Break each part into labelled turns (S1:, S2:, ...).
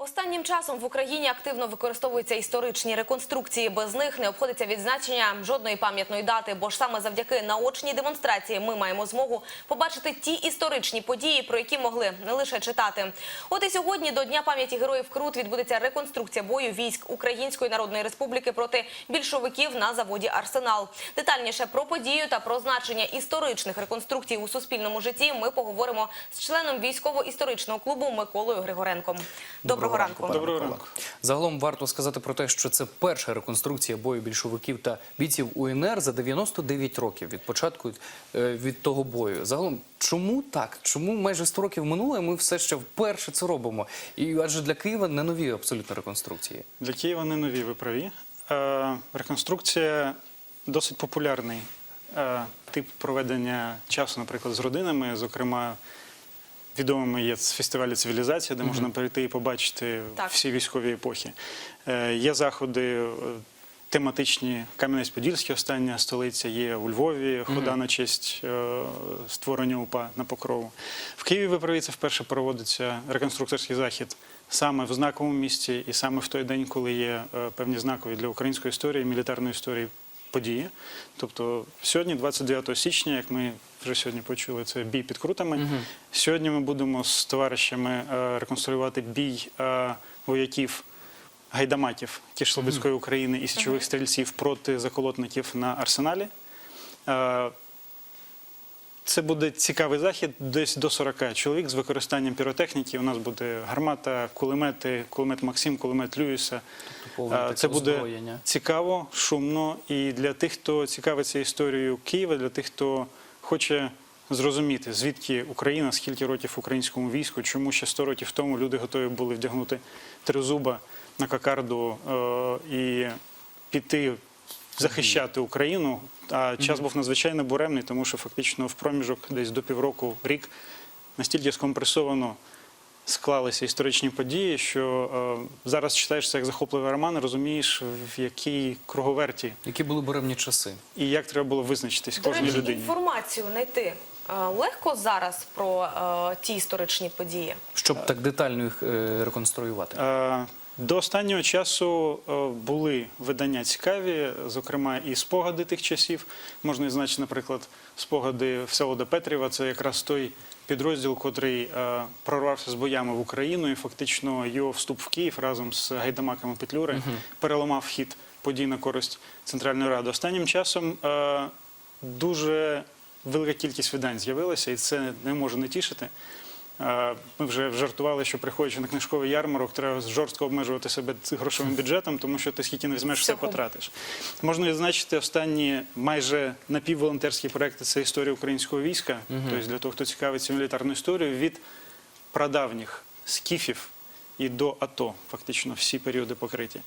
S1: Останнім часом в Україні активно використовуються історичні реконструкції. Без них не обходиться відзначення жодної пам'ятної дати, бо ж саме завдяки наочній демонстрації ми маємо змогу побачити ті історичні події, про які могли не лише читати. От і сьогодні до Дня пам'яті героїв Крут відбудеться реконструкція бою військ Української Народної Республіки проти більшовиків на заводі Арсенал. Детальніше про подію та про значення історичних реконструкцій у суспільному житті ми поговоримо з членом військово-історичного клубу Миколою Григоренком. Доброго ранку.
S2: пане
S3: Доброго ранку.
S2: Загалом варто сказати про те, що це перша реконструкція бою більшовиків та бійців УНР за 99 років від початку е, від того бою. Загалом, чому так? Чому майже 100 років минуло, і ми все ще вперше це робимо? І адже для Києва не нові абсолютно реконструкції.
S3: Для Києва не нові, ви праві. Е, Реконструкція досить популярний е, тип проведення часу, наприклад, з родинами. Зокрема, відомими є з фестивалі цивілізація, де можна прийти і побачити
S1: Так.
S3: всі військові епохи. Е, Є заходи. е, Тематичні Кам'янець-Подільський, остання столиця є у Львові, хода на честь е, створення УПА на покрову. В Києві ви праві, це вперше проводиться реконструкторський захід саме в знаковому місці і саме в той день, коли є е, певні знакові для української історії, мілітарної історії події. Тобто сьогодні, 29 січня, як ми вже сьогодні почули, це бій під крутами. Сьогодні ми будемо з товаришами е, реконструювати бій е, вояків. Гайдамаків Кішлобицької України і січових стрільців проти заколотників на арсеналі. Це буде цікавий захід, десь до 40 чоловік з використанням піротехніки. У нас буде гармата, кулемети, кулемет Максим, кулемет Люїса. Е, Це буде
S2: озброєння.
S3: цікаво, шумно. І для тих, хто цікавиться історією Києва, для тих, хто хоче зрозуміти, звідки Україна, скільки років українському війську, чому ще 100 років тому люди готові були вдягнути тризуба на кокарду е, і піти захищати Україну. А час був надзвичайно буремний, тому що фактично в проміжок десь до півроку рік настільки скомпресовано склалися історичні події, що е, зараз читаєш це як захопливий роман, розумієш, в якій круговерті
S2: Які були буремні часи?
S3: і як треба було визначитись
S1: До
S3: кожній
S1: речі,
S3: людині.
S1: інформацію знайти е, легко зараз про е, ті історичні події.
S2: Щоб так детально їх е, реконструювати.
S3: Е, До останнього часу е, були видання цікаві, зокрема і спогади тих часів. Можна відзначити, наприклад, спогади Всеволода Петрєва. Це якраз той підрозділ, котрий е, прорвався з боями в Україну, і фактично його вступ в Київ разом з гайдамаками Петлюри переламав хід подій на користь Центральної Ради. Останнім часом е, дуже велика кількість видань з'явилася, і це не може не тішити. Е, Ми вже жартували, що приходячи на книжковий ярмарок, треба жорстко обмежувати себе грошовим бюджетом, тому що ти скільки не візьмеш, все потратиш. Можна відзначити останні майже напівволонтерські проекти це історія українського війська, тобто для того, хто цікавиться мілітарною історією, від прадавніх скіфів і до АТО, фактично всі періоди покриті.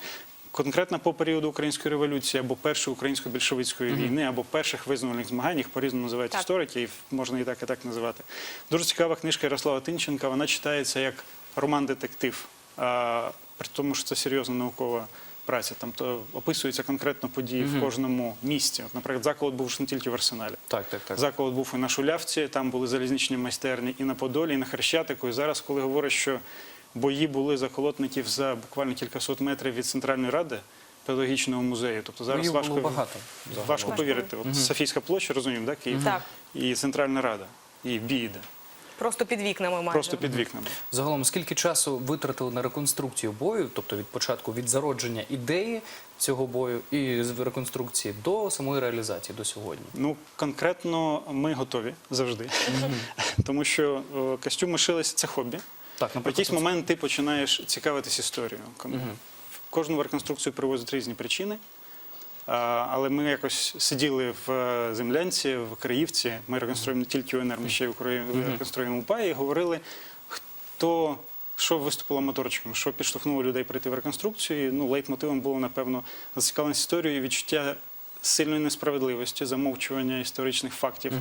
S3: Конкретно по періоду української революції або першої українсько-більшовицької війни, або перших визвольних змагань, їх по-різному називають
S1: Так.
S3: історики, і можна і так, і так називати. Дуже цікава книжка Ярослава Тинченка. Вона читається як роман-детектив, а, при тому, що це серйозна наукова праця. Там то описуються конкретно події в кожному місті. От, наприклад, заколот був ж не тільки в арсеналі.
S2: Так, так, так.
S3: Заколот був і на Шулявці, там були залізничні майстерні, і на Подолі, і на Хрещатику. І зараз, коли говорять, що бої були заколотників за буквально кількасот метрів від Центральної ради педагогічного музею. Тобто зараз
S2: Боїв
S3: важко,
S2: було багато.
S3: важко повірити. От Софійська площа, розуміємо, да, Київ?
S1: Так.
S3: І Центральна Рада, і бій йде.
S1: Просто під вікнами майже.
S3: Просто під вікнами.
S2: Загалом, скільки часу витратили на реконструкцію бою, тобто від початку від зародження ідеї цього бою і з реконструкції до самої реалізації до сьогодні?
S3: Ну, конкретно ми готові завжди. Тому що е, костюми шилися це хобі.
S2: Так,
S3: В якийсь момент ти починаєш цікавитись історією. Кон- Кожну реконструкцію привозять різні причини. Але ми якось сиділи в е, землянці, в Криївці. Ми реконструємо не тільки УНР, ми ще й реконструюємо УПА і говорили, хто що виступило моторчиком, що підштовхнуло людей прийти в реконструкцію. І, Ну, лейтмотивом було, напевно, зацікавленість історією і відчуття сильної несправедливості, замовчування історичних фактів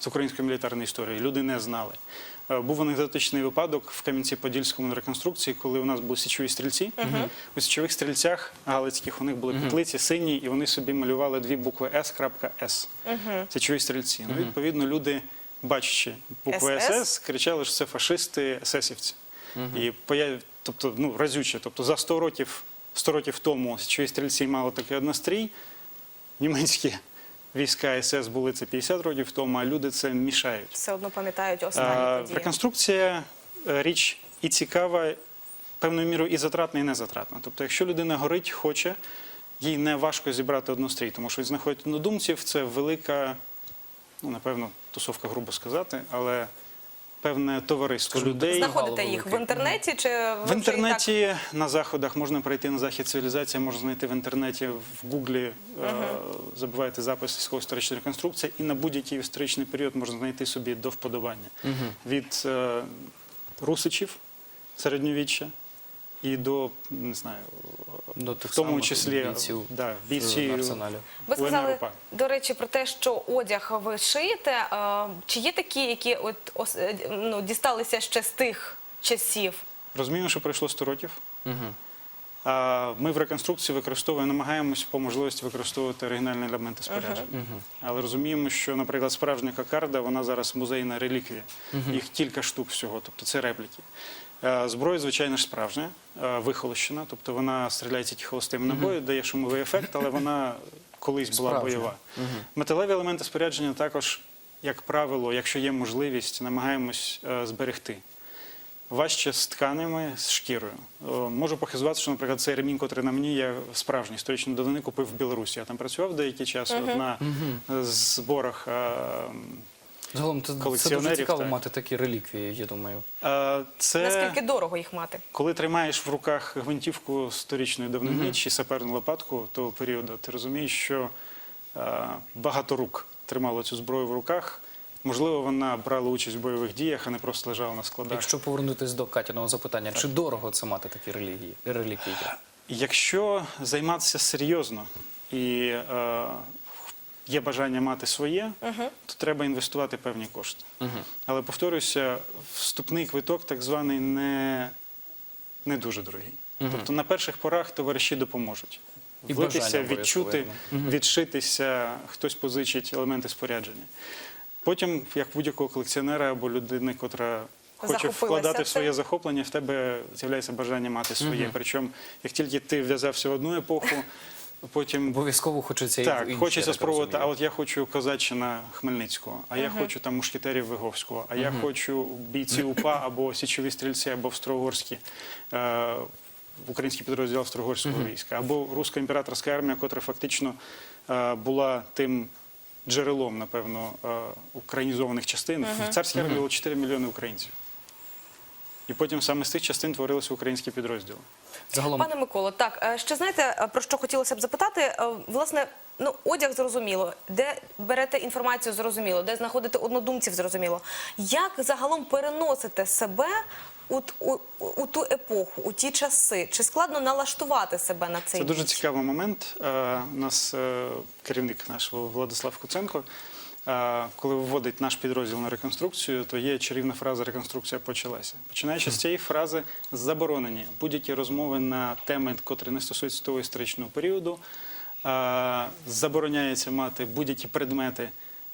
S3: з української мілітарної історії. Люди не знали. Е, Був анекдотичний випадок в Кам'янці-Подільському на реконструкції, коли у нас були січові стрільці. У січових стрільцях галицьких у них були петлиці сині, і вони собі малювали дві букви С.С. Січові стрільці. Ну, відповідно, люди, бачачи букву
S1: SS?
S3: СС, кричали, що це фашисти, есесівці. І появ... тобто ну, разюче. Тобто за 100 років, 100 років тому чиї стрільці мали такий однострій, німецькі війська СС були це 50 років тому, а люди це мішають.
S1: Все одно пам'ятають останні події.
S3: Реконструкція е, річ і цікава, певною мірою і затратна, і незатратна. Тобто, якщо людина горить, хоче, їй не важко зібрати однострій, тому що він знаходить однодумців, це велика, ну напевно, тусовка, грубо сказати, але певне товариство людей.
S1: Знаходите їх в інтернеті чи
S3: В інтернеті на заходах можна прийти на захід цивілізації, можна знайти в інтернеті в Гуглі, е, забиваєте запис військово-історичної реконструкції, і на будь-який історичний період можна знайти собі до вподобання. Від е, русичів середньовіччя і до, не знаю,
S2: До тих
S3: в тому
S2: самих
S3: числі
S2: бійців,
S3: да, бійців
S2: арсеналів.
S1: Ви сказали, до речі, про те, що одяг ви шиєте. Чи є такі, які от ос- е, ну, дісталися ще з тих часів?
S3: Розуміємо, що пройшло 100 років. А Ми в реконструкції використовуємо, намагаємось по можливості використовувати оригінальні елементи спорядження. Але розуміємо, що, наприклад, справжня кокарда, вона зараз музейна реліквія. Їх кілька штук всього, тобто це репліки. Е, Зброя, звичайно ж, справжня, е, вихолощена, тобто вона стріляється тільки холостими набою, дає шумовий ефект, але вона колись була
S2: Справжня.
S3: бойова. Металеві елементи спорядження також, як правило, якщо є можливість, намагаємось е, зберегти. Важче з тканами, з шкірою. О, Можу похизувати, що, наприклад, цей ремінь, котрий на мені, я справжній історичний давнини купив в Білорусі. Я там працював деякий час на зборах.
S2: Загалом це, це дуже цікаво
S3: так.
S2: мати такі реліквії, я думаю.
S3: Це
S1: Наскільки дорого їх мати?
S3: коли тримаєш в руках гвинтівку сторічної давнини чи саперну лопатку того періоду, ти розумієш, що багато рук тримало цю зброю в руках. Можливо, вона брала участь в бойових діях, а не просто лежала на складах.
S2: Якщо повернутися до Катяного запитання, чи дорого це мати такі релігії, реліквії?
S3: Якщо займатися серйозно і е, є бажання мати своє, то треба інвестувати певні кошти. Але повторюся, вступний квиток так званий не, не дуже дорогий. Тобто на перших порах товариші допоможуть.
S2: І
S3: Влитися, відчути, відшитися, хтось позичить елементи спорядження. Потім, як будь-якого колекціонера або людини, котра хоче вкладати в своє захоплення, в тебе з'являється бажання мати своє. Причому, як тільки ти вв'язався в одну епоху, потім
S2: Обов'язково хочеться і
S3: так,
S2: інші,
S3: хочеться спробувати. А от я хочу Козаччина Хмельницького, а я хочу там мушкетерів Виговського, а я хочу бійців УПА або січові стрільці, або Австро-Угорські. Е, Український підрозділ Австро-Угорського війська, або Руська імператорська армія, котра фактично е, була тим джерелом, напевно, е, українізованих частин. В царській армії було 4 мільйони українців. І потім саме з цих частин творилися українські підрозділи.
S2: Загалом
S1: Пане Миколо, так е, ще знаєте е, про що хотілося б запитати? Е, Власне, ну одяг зрозуміло, де берете інформацію, зрозуміло, де знаходите однодумців, зрозуміло. Як загалом переносите себе у, у, у ту епоху, у ті часи? Чи складно налаштувати себе на цей
S3: Це дуже цікавий момент. У нас керівник нашого Владислав Куценко, коли виводить наш підрозділ на реконструкцію, то є чарівна фраза Реконструкція почалася. Починаючи з цієї фрази, заборонені будь-які розмови на теми, котрі не стосуються того історичного періоду. Забороняється мати будь-які предмети.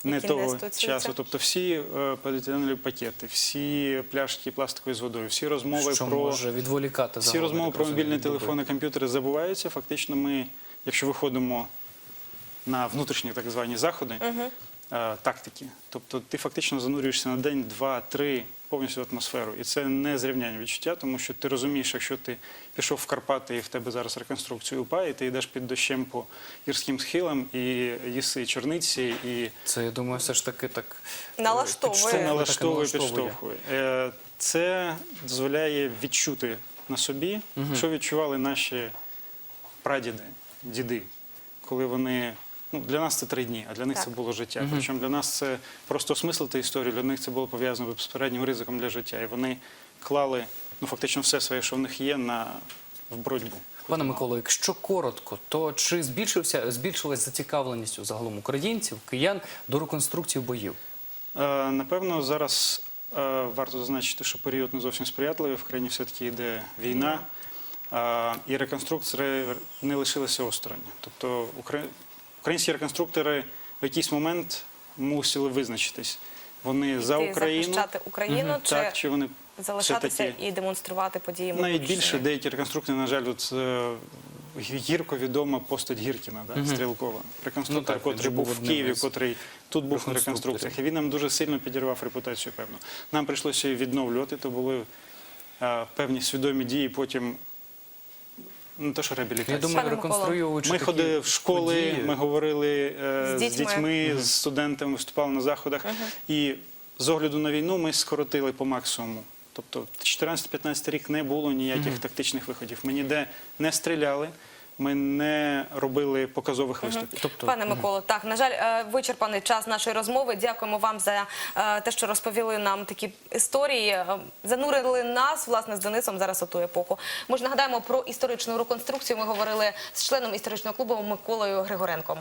S3: Не
S1: Які
S3: того часу, тобто всі е, поліетиленові пакети, всі пляшки пластикової з водою, всі розмови
S2: що
S3: про
S2: може відволікати
S3: всі розмови про мобільні телефони, комп'ютери забуваються. Фактично, ми, якщо виходимо на внутрішні так звані заходи, е, тактики, тобто ти фактично занурюєшся на день, два, три повністю в атмосферу. І це не зрівняння відчуття, тому що ти розумієш, якщо ти пішов в Карпати і в тебе зараз реконструкцію УПА, і ти йдеш під дощем по гірським схилам і їси чорниці, і
S2: Це я думаю, все ж таки так е,
S1: Налаштовує.
S3: це налаштовує, підштовхує. Е, Це дозволяє відчути на собі, що відчували наші прадіди, діди, коли вони. Ну, для нас це три дні, а для них
S1: Так.
S3: це було життя. Причому для нас це просто осмислити історію, для них це було пов'язано з безпосереднім ризиком для життя. І вони клали ну, фактично все своє, що в них є, на, в боротьбу.
S2: Пане Миколо, якщо коротко, то чи збільшився збільшилась зацікавленість у загалом українців, киян до реконструкції боїв?
S3: Е, Напевно, зараз е, варто зазначити, що період не зовсім сприятливий. В країні все-таки йде війна, е, і реконструктори не лишилися осторонь. Тобто укра- українські реконструктори в якийсь момент мусили визначитись, вони за Україну,
S1: захищати Україну чи
S3: так чи вони
S1: залишатися і демонструвати події
S3: навіть
S1: Майбутньої?
S3: більше деякі реконструкції, на жаль, от е, гірко відома постать Гіркіна, да, Стрілкова, реконструктор,
S2: Ну так,
S3: котрий був в Києві,
S2: із
S3: котрий тут був на реконструкціях. І він нам дуже сильно підірвав репутацію, певно. Нам прийшлося відновлювати, то були е, певні свідомі дії, потім не те, що реабілітація.
S2: Я думаю,
S1: Пане Миколо,
S2: реконструюючи
S3: Ми
S2: такі
S3: ходили в школи,
S2: події,
S3: ми говорили е,
S1: З
S3: з
S1: дітьми.
S3: дітьми, з студентами, виступали на заходах. І з огляду на війну ми скоротили по максимуму. Тобто 14-15 рік не було ніяких тактичних виходів. Ми ніде не стріляли, ми не робили показових виступів.
S2: Тобто,
S1: Пане Миколо, так на жаль, е, вичерпаний час нашої розмови. Дякуємо вам за е, те, що розповіли нам такі історії. е, Занурили нас власне з Денисом зараз у ту епоху. Ми ж нагадаємо про історичну реконструкцію. Ми говорили з членом історичного клубу Миколою Григоренком.